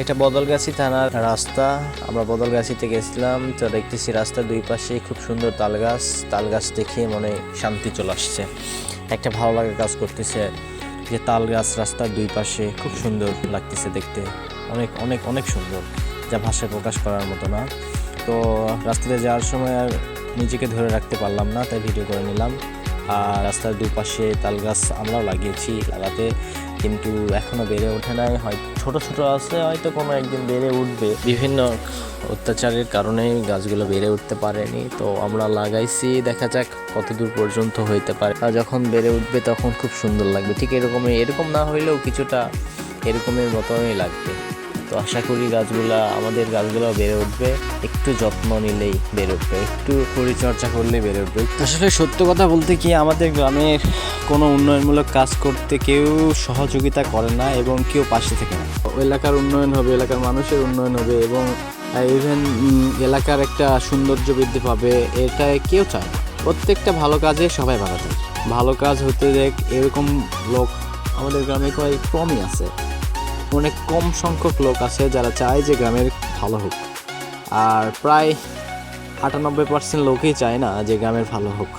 এটা বদলগাছি থানার রাস্তা। আমরা বদলগাছিতে গেছিলাম, তো দেখতেছি রাস্তার দুই পাশে খুব সুন্দর তাল গাছ তাল গাছ দেখে মনে শান্তি চলে আসছে। একটা ভালো লাগা কাজ করতেছে যে তাল গাছ রাস্তার দুই পাশে খুব সুন্দর লাগতেছে দেখতে। অনেক অনেক অনেক সুন্দর, যা ভাষায় প্রকাশ করার মতো না। তো রাস্তাতে যাওয়ার সময় আর নিজেকে ধরে রাখতে পারলাম না, তাই ভিডিও করে নিলাম। আর রাস্তার দুপাশে তাল গাছ আমরাও লাগিয়েছি লাগাতে। কিন্তু এখনও বেড়ে ওঠে নাই। হয়, ছোট ছোট আছে, হয়তো কোনো একদিন বেড়ে উঠবে। বিভিন্ন অত্যাচারের কারণে গাছগুলো বেড়ে উঠতে পারেনি। তো আমরা লাগাইছি, দেখা যাক কতদূর পর্যন্ত হইতে পারে। যখন বেড়ে উঠবে তখন খুব সুন্দর লাগবে। ঠিক এরকমই, এরকম না হইলেও কিছুটা এরকমের মতনই লাগবে। তো আশা করি গাছগুলা আমাদের গাছগুলো বেড়ে উঠবে। একটু যত্ন নিলেই বেড়ে উঠবে। একটু পরিচর্যা করলে বেড়ে উঠবে। আসলে সত্য কথা বলতে কি আমাদের গ্রামের কোনো উন্নয়নমূলক কাজ করতে কেউ সহযোগিতা করে না এবং কেউ পাশে থেকে না। এলাকার উন্নয়ন হবে এলাকার মানুষের উন্নয়ন হবে এবং ইভেন এলাকার একটা সৌন্দর্য বৃদ্ধি পাবে এটা কেউ চায় প্রত্যেকটা ভালো কাজে সবাই ভালো চায় ভালো কাজ হতে দেখ এরকম লোক আমাদের গ্রামে কয়েক কমই আছে। অনেক কম সংখ্যক লোক আছে যারা চায় যে গ্রামের ভালো হোক। আর প্রায় আটানব্বই পার্সেন্ট লোকই চায় না যে গ্রামের ভালো হোক।